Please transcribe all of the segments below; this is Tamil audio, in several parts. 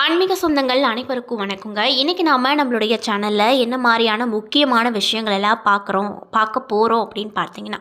ஆன்மீக சொந்தங்கள் அனைவருக்கும் வணக்கங்க. இன்றைக்கி நாம் நம்மளுடைய சேனலில் என்ன மாதிரியான முக்கியமான விஷயங்கள் எல்லாம் பார்க்குறோம் பார்க்க போகிறோம் அப்படின்னு பார்த்தீங்கன்னா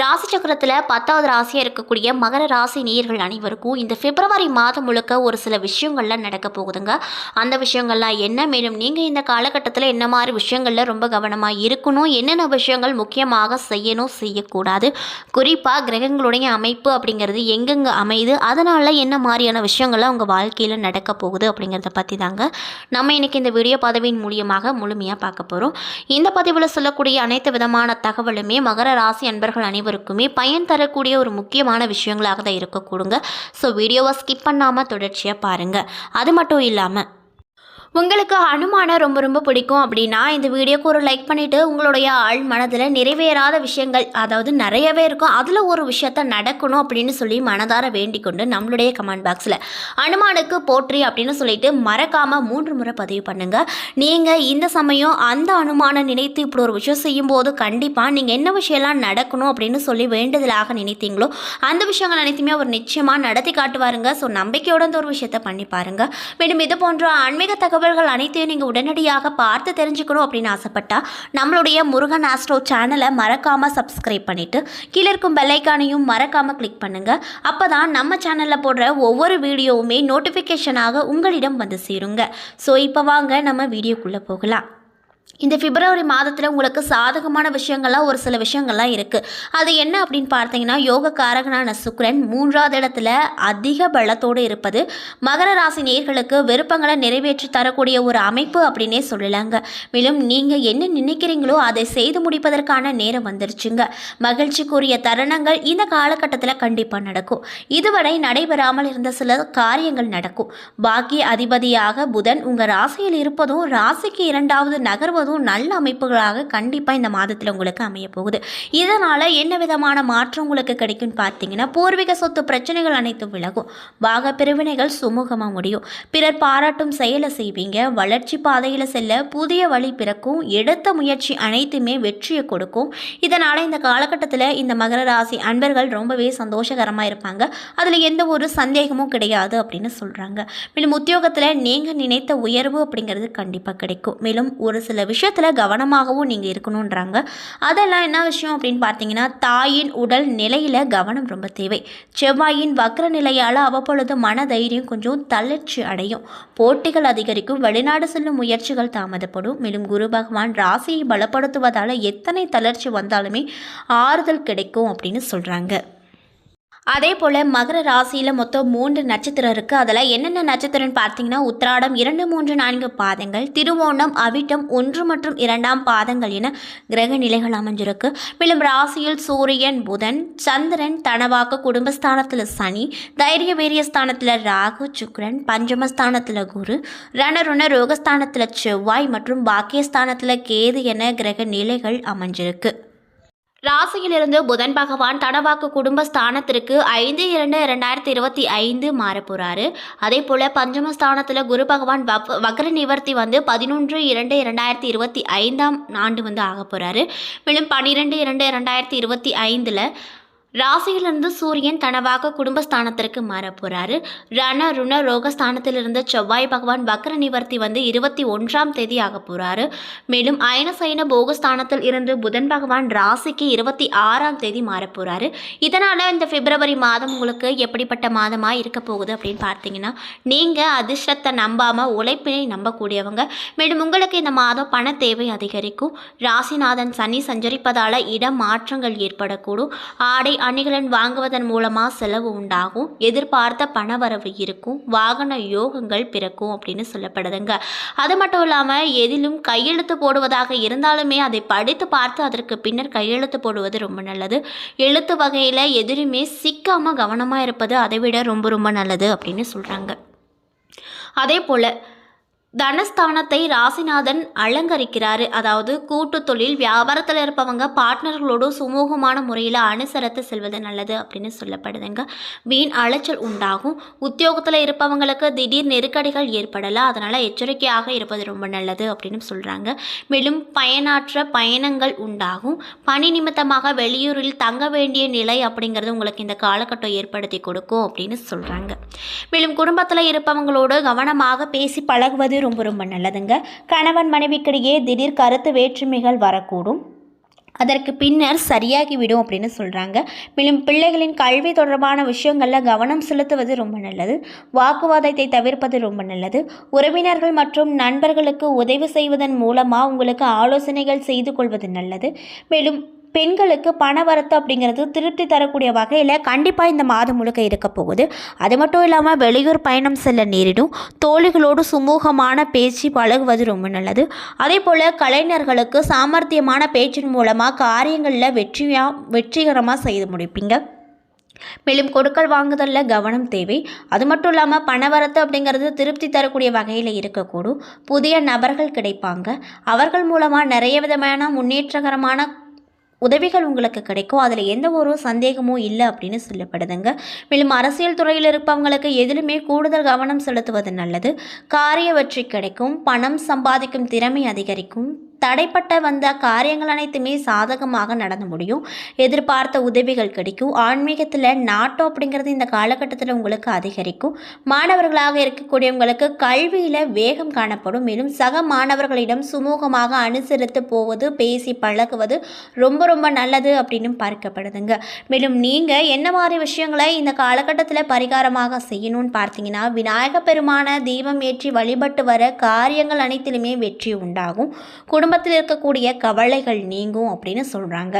ராசி சக்கரத்தில் பத்தாவது ராசியாக இருக்கக்கூடிய மகர ராசி நேயர்கள் அனைவருக்கும் இந்த பிப்ரவரி மாதம் முழுக்க ஒரு சில விஷயங்கள்லாம் நடக்க போகுதுங்க. அந்த விஷயங்கள்லாம் என்ன மேலும் நீங்கள் இந்த காலகட்டத்தில் என்ன மாதிரி விஷயங்களில் ரொம்ப கவனமாக இருக்கணும் என்னென்ன விஷயங்கள் முக்கியமாக செய்யணும் செய்யக்கூடாது குறிப்பாக கிரகங்களுடைய அமைப்பு அப்படிங்கிறது எங்கெங்கே அமையுது அதனால் என்ன மாதிரியான விஷயங்கள்லாம் உங்கள் வாழ்க்கையில் நடக்க போகுது அப்படிங்கிறத பற்றி தாங்க நம்ம இன்றைக்கி இந்த வீடியோ பதவியின் மூலியமாக முழுமையாக பார்க்க போகிறோம் இந்த பதிவில் சொல்லக்கூடிய அனைத்து விதமான தகவலுமே மகர ராசி அன்பர்கள் அனைவருக்குமே பயன் தரக்கூடிய ஒரு முக்கியமான விஷயங்களாக தான் இருக்கக்கூடுங்க. ஸோ வீடியோவை ஸ்கிப் பண்ணாமல் தொடர்ச்சியாக பாருங்கள் அது மட்டும் இல்லாமல் உங்களுக்கு அனுமானை ரொம்ப ரொம்ப பிடிக்கும் அப்படின்னா இந்த வீடியோக்கு ஒரு லைக் பண்ணிவிட்டு உங்களுடைய ஆள் மனதில் நிறைவேறாத விஷயங்கள் அதாவது நிறையவே இருக்கும். அதில் ஒரு விஷயத்த நடக்கணும் அப்படின்னு சொல்லி மனதார வேண்டிக் கொண்டு நம்மளுடைய கமெண்ட் பாக்ஸில் அனுமானுக்கு போற்றி அப்படின்னு சொல்லிட்டு மறக்காமல் மூன்று முறை பதிவு பண்ணுங்கள் நீங்கள் இந்த சமயம் அந்த அனுமானை நினைத்து இப்படி ஒரு விஷயம் செய்யும்போது கண்டிப்பாக நீங்கள் என்ன விஷயம்லாம் நடக்கணும் அப்படின்னு சொல்லி வேண்டுதலாக நினைத்தீங்களோ அந்த விஷயங்கள் அனைத்துமே அவர் நிச்சயமாக நடத்தி காட்டுவாருங்க. ஸோ நம்பிக்கையோட இந்த ஒரு விஷயத்த பண்ணி பாருங்கள் மேலும் இது போன்ற ஆன்மீக தகவல்கள் அனைத்தையும் நீங்கள் உடனடியாக பார்த்து தெரிஞ்சுக்கணும் அப்படின்னு ஆசைப்பட்டா நம்மளுடைய முருகன் ஆஸ்ட்ரோ சேனலை மறக்காமல் சப்ஸ்கிரைப் பண்ணிவிட்டு கீழே இருக்கும் பெல்லைக்கானையும் மறக்காமல் கிளிக் பண்ணுங்கள் அப்போ தான் நம்ம சேனலில் போடுற ஒவ்வொரு வீடியோவுமே நோட்டிஃபிகேஷனாக உங்களிடம் வந்து சேருங்க. ஸோ இப்போ வாங்க நம்ம வீடியோக்குள்ளே போகலாம். இந்த பிப்ரவரி மாதத்தில் உங்களுக்கு சாதகமான விஷயங்கள்லாம் ஒரு சில விஷயங்கள்லாம் இருக்குது அது என்ன அப்படின்னு பார்த்தீங்கன்னா யோக காரகனான சுக்ரன் மூன்றாவது இடத்துல அதிக பலத்தோடு இருப்பது. மகர ராசி நேர்களுக்கு விருப்பங்களை நிறைவேற்றி தரக்கூடிய ஒரு அமைப்பு அப்படின்னே சொல்லலாங்க. மேலும் நீங்கள் என்ன நினைக்கிறீங்களோ அதை செய்து முடிப்பதற்கான நேரம் வந்துருச்சுங்க. மகிழ்ச்சிக்குரிய தருணங்கள் இந்த காலகட்டத்தில் கண்டிப்பாக நடக்கும். இதுவரை நடைபெறாமல் இருந்த சில காரியங்கள் நடக்கும். பாக்கிய அதிபதியாக புதன் உங்கள் ராசியில் இருப்பதும் ராசிக்கு இரண்டாவது முழுவதும் நல்ல அமைப்புகளாக கண்டிப்பாக இந்த மாதத்தில் உங்களுக்கு அமைய போகுது. இதனால் என்ன விதமான மாற்றம் உங்களுக்கு கிடைக்கும்னு பார்த்தீங்கன்னா பூர்வீக சொத்து பிரச்சனைகள் அனைத்தும் விலகும். பாக பிரிவினைகள் சுமூகமாக முடியும். பிறர் பாராட்டும் செயலை செய்வீங்க. வளர்ச்சி பாதையில் செல்ல புதிய வழி பிறக்கும். எடுத்த முயற்சி அனைத்துமே வெற்றியை கொடுக்கும். இதனால் இந்த காலகட்டத்தில் இந்த மகர ராசி அன்பர்கள் ரொம்பவே சந்தோஷகரமாக இருப்பாங்க. அதில் எந்த ஒரு சந்தேகமும் கிடையாது அப்படின்னு சொல்கிறாங்க மேலும் உத்தியோகத்தில் நீங்கள் நினைத்த உயர்வு அப்படிங்கிறது கண்டிப்பாக கிடைக்கும். மேலும் ஒரு சில விஷயத்தில் கவனமாகவும் நீங்கள் இருக்கணுன்றாங்க அதெல்லாம் என்ன விஷயம் அப்படின்னு பார்த்தீங்கன்னா தாயின் உடல் நிலையில் கவனம் ரொம்ப தேவை. செவ்வாயின் வக்ர நிலையால் அவ்வப்பொழுது மன தைரியம் கொஞ்சம் தளர்ச்சி அடையும். போட்டிகள் அதிகரிக்கும். வெளிநாடு செல்லும் முயற்சிகள் தாமதப்படும். மேலும் குரு பகவான் ராசியை பலப்படுத்துவதால் எத்தனை தளர்ச்சி வந்தாலுமே ஆறுதல் கிடைக்கும் அப்படின்னு சொல்கிறாங்க அதே போல் மகர ராசியில் மொத்தம் மூன்று நட்சத்திரம் இருக்குது அதில் என்னென்ன நட்சத்திரம்னு பார்த்தீங்கன்னா உத்திராடம் இரண்டு மூன்று நான்கு பாதங்கள் திருவோணம் அவிட்டம் ஒன்று மற்றும் இரண்டாம் பாதங்கள் என கிரக நிலைகள் அமைஞ்சிருக்கு. மேலும் ராசியில் சூரியன் புதன் சந்திரன் தனவாக்கு குடும்பஸ்தானத்தில் சனி தைரிய வீரிய ஸ்தானத்தில் ராகு சுக்ரன் பஞ்சமஸ்தானத்தில் குரு ரணருண ரோகஸ்தானத்தில் செவ்வாய் மற்றும் பாக்கியஸ்தானத்தில் கேது என கிரக நிலைகள் அமைஞ்சிருக்கு. ராசியிலிருந்து புதன் பகவான் தனவாக்கு குடும்ப ஸ்தானத்திற்கு ஐந்து இரண்டு இரண்டாயிரத்தி இருபத்தி ஐந்து மாறப்போறாரு. அதே போல் பஞ்சமஸ்தானத்தில் குரு பகவான் வக்ர நிவர்த்தி வந்து பதினொன்று இரண்டு இரண்டாயிரத்தி இருபத்தி ஐந்தாம் ஆண்டு வந்து ஆக போகிறாரு மேலும் பன்னிரெண்டு இரண்டு இரண்டாயிரத்தி இருபத்தி ஐந்தில் ராசியிலிருந்து சூரியன் தனவாக குடும்பஸ்தானத்திற்கு மாற போகிறாரு ரண ருண ரோகஸ்தானத்திலிருந்து செவ்வாய் பகவான் வக்ர நிவர்த்தி வந்து இருபத்தி ஒன்றாம் தேதி ஆக போகிறாரு மேலும் அயனசைன போகஸ்தானத்தில் இருந்து புதன் பகவான் ராசிக்கு இருபத்தி ஆறாம் தேதி மாற போகிறாரு இதனால் இந்த பிப்ரவரி மாதம் உங்களுக்கு எப்படிப்பட்ட மாதமாக இருக்க போகுது அப்படின்னு பார்த்தீங்கன்னா நீங்கள் அதிர்ஷ்டத்தை நம்பாமல் உழைப்பினை நம்பக்கூடியவங்க. மேலும் உங்களுக்கு இந்த மாதம் பண தேவை அதிகரிக்கும். ராசிநாதன் சனி சஞ்சரிப்பதால் இடம் மாற்றங்கள் ஏற்படக்கூடும். ஆடை அணிகலன் வாங்குவதன் மூலமாக செலவு உண்டாகும். எதிர்பார்த்த பணவரவு இருக்கும். வாகன யோகங்கள் பிறக்கும் அப்படின்னு சொல்லப்படுதுங்க. அது மட்டும் இல்லாமல் எதிலும் கையெழுத்து போடுவதாக இருந்தாலுமே அதை படித்து பார்த்து அதற்கு பின்னர் கையெழுத்து போடுவது ரொம்ப நல்லது. எழுத்து வகையில் எதிலுமே சிக்காமல் கவனமாக இருப்பது அதை விட ரொம்ப ரொம்ப நல்லது அப்படின்னு சொல்கிறாங்க அதே போல் தனஸ்தானத்தை ராசிநாதன் அலங்கரிக்கிறாரு. அதாவது கூட்டு தொழில் வியாபாரத்தில் இருப்பவங்க பார்ட்னர்களோடு சுமூகமான முறையில் அனுசரித்து செல்வது நல்லது அப்படின்னு சொல்லப்படுதுங்க. வீண் அலைச்சல் உண்டாகும். உத்தியோகத்தில் இருப்பவங்களுக்கு திடீர் நெருக்கடிகள் ஏற்படலாம் அதனால் எச்சரிக்கையாக இருப்பது ரொம்ப நல்லது அப்படின்னு சொல்கிறாங்க மேலும் பயனாற்ற பயணங்கள் உண்டாகும். பணி நிமித்தமாக வெளியூரில் தங்க வேண்டிய நிலை அப்படிங்கிறது உங்களுக்கு இந்த காலகட்டம் ஏற்படுத்தி கொடுக்கும் அப்படின்னு சொல்கிறாங்க மேலும் குடும்பத்தில் இருப்பவங்களோடு கவனமாக பேசி பழகுவது ரொம்ப ரொம்ப நல்லதுங்க. கணவன் மனைவிக்கிடையே திடீர் கருத்து வேற்றுமைகள் வரக்கூடும். அதற்கு பின்னர் சரியாகிவிடும் அப்படின்னு சொல்கிறாங்க மேலும் பிள்ளைகளின் கல்வி தொடர்பான விஷயங்களில் கவனம் செலுத்துவது ரொம்ப நல்லது. வாக்குவாதத்தை தவிர்ப்பது ரொம்ப நல்லது. உறவினர்கள் மற்றும் நண்பர்களுக்கு உதவி செய்வதன் மூலமாக உங்களுக்கு ஆலோசனைகள் செய்து கொள்வது நல்லது. மேலும் பெண்களுக்கு பணவரத்து அப்படிங்கிறது திருப்தி தரக்கூடிய வகையில் கண்டிப்பாக இந்த மாதம் முழுக்க இருக்க போகுது. அது மட்டும் இல்லாமல் வெளியூர் பயணம் செல்ல நேரிடும். தோழிகளோடு சுமூகமான பேச்சு பழகுவது ரொம்ப நல்லது. அதே போல் கலைஞர்களுக்கு சாமர்த்தியமான பேச்சின் மூலமாக காரியங்களில் வெற்றியாக வெற்றிகரமாக செய்து முடிப்பீங்க. மேலும் கொடுக்கல் வாங்குதலில் கவனம் தேவை. அது மட்டும் இல்லாமல் பணவரத்து அப்படிங்கிறது திருப்தி தரக்கூடிய வகையில் இருக்கக்கூடும். புதிய நபர்கள் கிடைப்பாங்க. அவர்கள் மூலமாக நிறைய விதமான முன்னேற்றகரமான உதவிகள் உங்களுக்கு கிடைக்கும். அதில் எந்த ஒரு சந்தேகமும் இல்லை அப்படின்னு சொல்லப்படுதுங்க. மேலும் அரசியல் துறையில் இருப்பவங்களுக்கு எதிலுமே கூடுதல் கவனம் செலுத்துவது நல்லது. காரிய வெற்றி கிடைக்கும். பணம் சம்பாதிக்கும் திறமை அதிகரிக்கும். தடைப்பட்ட வந்த காரியங்கள் அனைத்துமே சாதகமாக நடந்து முடியும். எதிர்பார்த்த உதவிகள் கிடைக்கும். ஆன்மீகத்தில் நாட்டம் அப்படிங்கிறது இந்த காலகட்டத்தில் உங்களுக்கு அதிகரிக்கும். மாணவர்களாக இருக்கக்கூடியவங்களுக்கு கல்வியில் வேகம் காணப்படும். மேலும் சக மாணவர்களிடம் சுமூகமாக அனுசரித்து போவது பேசி பழகுவது ரொம்ப ரொம்ப நல்லது அப்படின்னு பார்க்கப்படுதுங்க. மேலும் நீங்கள் என்ன மாதிரி விஷயங்களை இந்த காலகட்டத்தில் பரிகாரமாக செய்யணும்னு பார்த்தீங்கன்னா விநாயக பெருமான தீபம் ஏற்றி வழிபட்டு வர காரியங்கள் அனைத்திலுமே வெற்றி உண்டாகும். குடும்பத்தில் இருக்கக்கூடிய கவலைகள் நீங்கும் அப்படின்னு சொல்கிறாங்க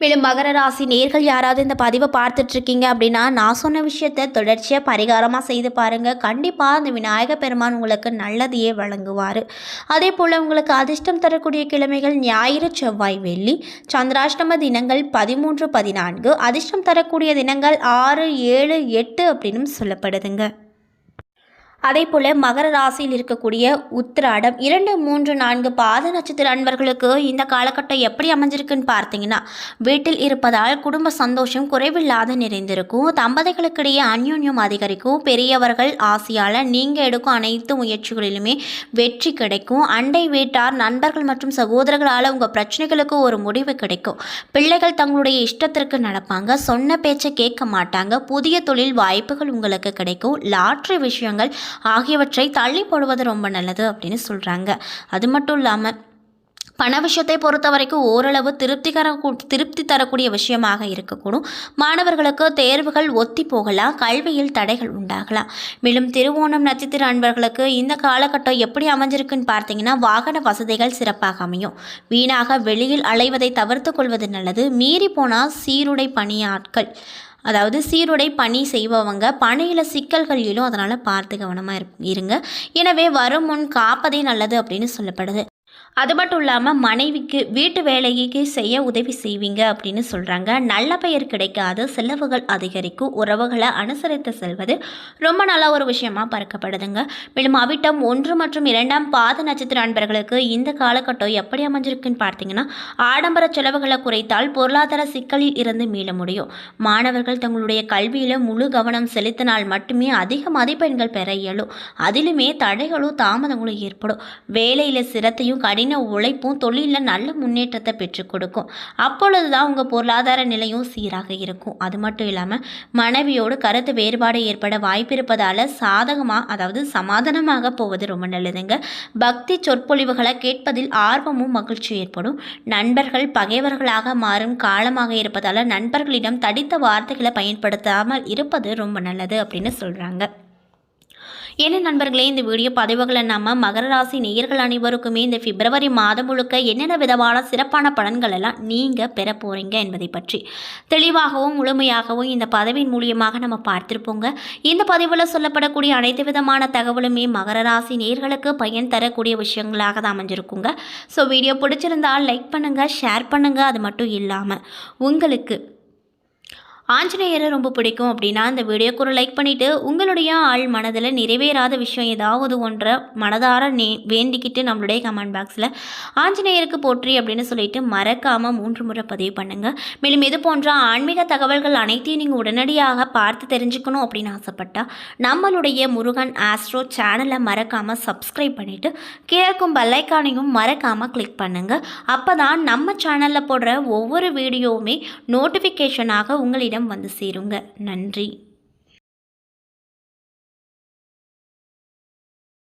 மேலும் மகர ராசி நேர்கள் யாராவது இந்த பதிவை பார்த்துட்ருக்கீங்க அப்படின்னா நான் சொன்ன விஷயத்த தொடர்ச்சியாக பரிகாரமாக செய்து பாருங்கள் கண்டிப்பாக அந்த விநாயக பெருமான் உங்களுக்கு நல்லதையே வழங்குவார். அதே போல் உங்களுக்கு அதிர்ஷ்டம் தரக்கூடிய கிழமைகள் ஞாயிறு செவ்வாய் வெள்ளி சந்திராஷ்டம தினங்கள் பதிமூன்று பதினான்கு. அதிர்ஷ்டம் தரக்கூடிய தினங்கள் ஆறு ஏழு எட்டு அப்படின்னு சொல்லப்படுதுங்க. அதே போல் மகர ராசியில் இருக்கக்கூடிய உத்திராடம் இரண்டு மூன்று நான்கு பாத நட்சத்திர அன்பர்களுக்கு இந்த காலகட்டம் எப்படி அமைஞ்சிருக்குன்னு பார்த்தீங்கன்னா வீட்டில் இருப்பதால் குடும்ப சந்தோஷம் குறைவில்லாத நிறைந்திருக்கும். தம்பதிகளுக்கிடையே அந்யோன்யம் அதிகரிக்கும். பெரியவர்கள் ஆசையால் நீங்கள் எடுக்கும் அனைத்து முயற்சிகளிலுமே வெற்றி கிடைக்கும். அண்டை வீட்டார் நண்பர்கள் மற்றும் சகோதரர்களால் உங்கள் பிரச்சனைகளுக்கு ஒரு முடிவு கிடைக்கும். பிள்ளைகள் தங்களுடைய இஷ்டத்திற்கு நடப்பாங்க. சொன்ன பேச்சை கேட்க மாட்டாங்க. புதிய தொழில் வாய்ப்புகள் உங்களுக்கு கிடைக்கும். லாட்ரி விஷயங்கள் ஆகியவற்றை தள்ளி போடுவது ரொம்ப நல்லது அப்படின்னு சொல்கிறாங்க அது மட்டும் இல்லாமல் பண விஷயத்தை பொறுத்த வரைக்கும் ஓரளவு திருப்திகர திருப்தி தரக்கூடிய விஷயமாக இருக்கக்கூடும். மாணவர்களுக்கு தேர்வுகள் ஒத்தி போகலாம் கல்வியில் தடைகள் உண்டாகலாம். மேலும் திருவோணம் நட்சத்திர அன்பர்களுக்கு இந்த காலகட்டம் எப்படி அமைஞ்சிருக்குன்னு பார்த்தீங்கன்னா வாகன வசதிகள் சிறப்பாக அமையும். வீணாக வெளியில் அலைவதை தவிர்த்து கொள்வது நல்லது. மீறி போனால் சீருடை பணியாட்கள் அதாவது சீருடை பணி செய்பவங்க பணியில் சிக்கல்கள் எழும் அதனால் பார்த்து கவனமாக இருங்க. எனவே வரும் முன் காப்பதே நல்லது அப்படின்னு சொல்லப்படுது. அது மட்டும் இல்லாமல் மனைவிக்கு வீட்டு வேலைக்கு செய்ய உதவி செய்வீங்க அப்படின்னு சொல்கிறாங்க நல்ல பெயர் கிடைக்காது செலவுகள் அதிகரிக்கும் உறவுகளை அனுசரித்து செல்வது ரொம்ப நல்ல ஒரு விஷயமா பார்க்கப்படுதுங்க. மேலும் அவிட்டம் ஒன்று மற்றும் இரண்டாம் பாத நட்சத்திர அன்பர்களுக்கு இந்த காலகட்டம் எப்படி அமைஞ்சிருக்குன்னு பார்த்தீங்கன்னா ஆடம்பர செலவுகளை குறைத்தால் பொருளாதார சிக்கலில் இருந்து மீள முடியும். மாணவர்கள் தங்களுடைய கல்வியில் முழு கவனம் செலுத்தினால் மட்டுமே அதிக மதிப்பெண்கள் பெற இயலும். அதிலுமே தடைகளும் தாமதங்களும் ஏற்படும். வேலையில் சிரத்தையும் கடின உழைப்பும் தொழிலில் நல்ல முன்னேற்றத்தை பெற்றுக் கொடுக்கும். அப்பொழுது தான் உங்கள் பொருளாதார நிலையும் சீராக இருக்கும். அது மட்டும் இல்லாமல் மனைவியோடு கருத்து வேறுபாடு ஏற்பட வாய்ப்பு இருப்பதால் சாதகமாக அதாவது சமாதானமாக போவது ரொம்ப நல்லதுங்க. பக்தி சொற்பொழிவுகளை கேட்பதில் ஆர்வமும் மகிழ்ச்சி ஏற்படும். நண்பர்கள் பகைவர்களாக மாறும் காலமாக இருப்பதால் நண்பர்களிடம் தடித்த வார்த்தைகளை பயன்படுத்தாமல் இருப்பது ரொம்ப நல்லது அப்படின்னு சொல்கிறாங்க என்ன நண்பர்களே இந்த வீடியோ பதிவுகளை நம்ம மகர ராசி நேயர்கள் அனைவருக்குமே இந்த பிப்ரவரி மாதம் முழுக்க என்னென்ன விதமான சிறப்பான பலன்கள் எல்லாம் நீங்கள் பெற போகிறீங்க என்பதை பற்றி தெளிவாகவும் முழுமையாகவும் இந்த பதவியின் மூலியமாக நம்ம பார்த்துருப்போங்க. இந்த பதிவில் சொல்லப்படக்கூடிய அனைத்து விதமான தகவலுமே மகர ராசி நேர்களுக்கு பயன் தரக்கூடிய விஷயங்களாக தான் அமைஞ்சிருக்குங்க. ஸோ வீடியோ பிடிச்சிருந்தால் லைக் பண்ணுங்கள் ஷேர் பண்ணுங்கள் அது மட்டும் இல்லாமல் உங்களுக்கு ஆஞ்சநேயரை ரொம்ப பிடிக்கும் அப்படின்னா இந்த வீடியோக்கு ஒரு லைக் பண்ணிவிட்டு உங்களுடைய ஆள் மனதில் நிறைவேறாத விஷயம் ஏதாவது ஒன்றை மனதார நே வேண்டிக்கிட்டு நம்மளுடைய கமெண்ட் பாக்ஸில் ஆஞ்சநேயருக்கு போற்றி அப்படின்னு சொல்லிட்டு மறக்காமல் மூன்று முறை பதிவு பண்ணுங்கள் மேலும் இது போன்ற ஆன்மீக தகவல்கள் அனைத்தையும் நீங்கள் உடனடியாக பார்த்து தெரிஞ்சுக்கணும் அப்படின்னு ஆசைப்பட்டால் நம்மளுடைய முருகன் ஆஸ்ட்ரோ சேனலை மறக்காமல் சப்ஸ்கிரைப் பண்ணிவிட்டு கிழக்கும் பல்லைக்கானையும் மறக்காமல் கிளிக் பண்ணுங்கள் அப்போ தான் நம்ம சேனலில் போடுற ஒவ்வொரு வீடியோவுமே நோட்டிஃபிகேஷனாக உங்களிடம் உங்களிடம் வந்து சேருங்க. நன்றி.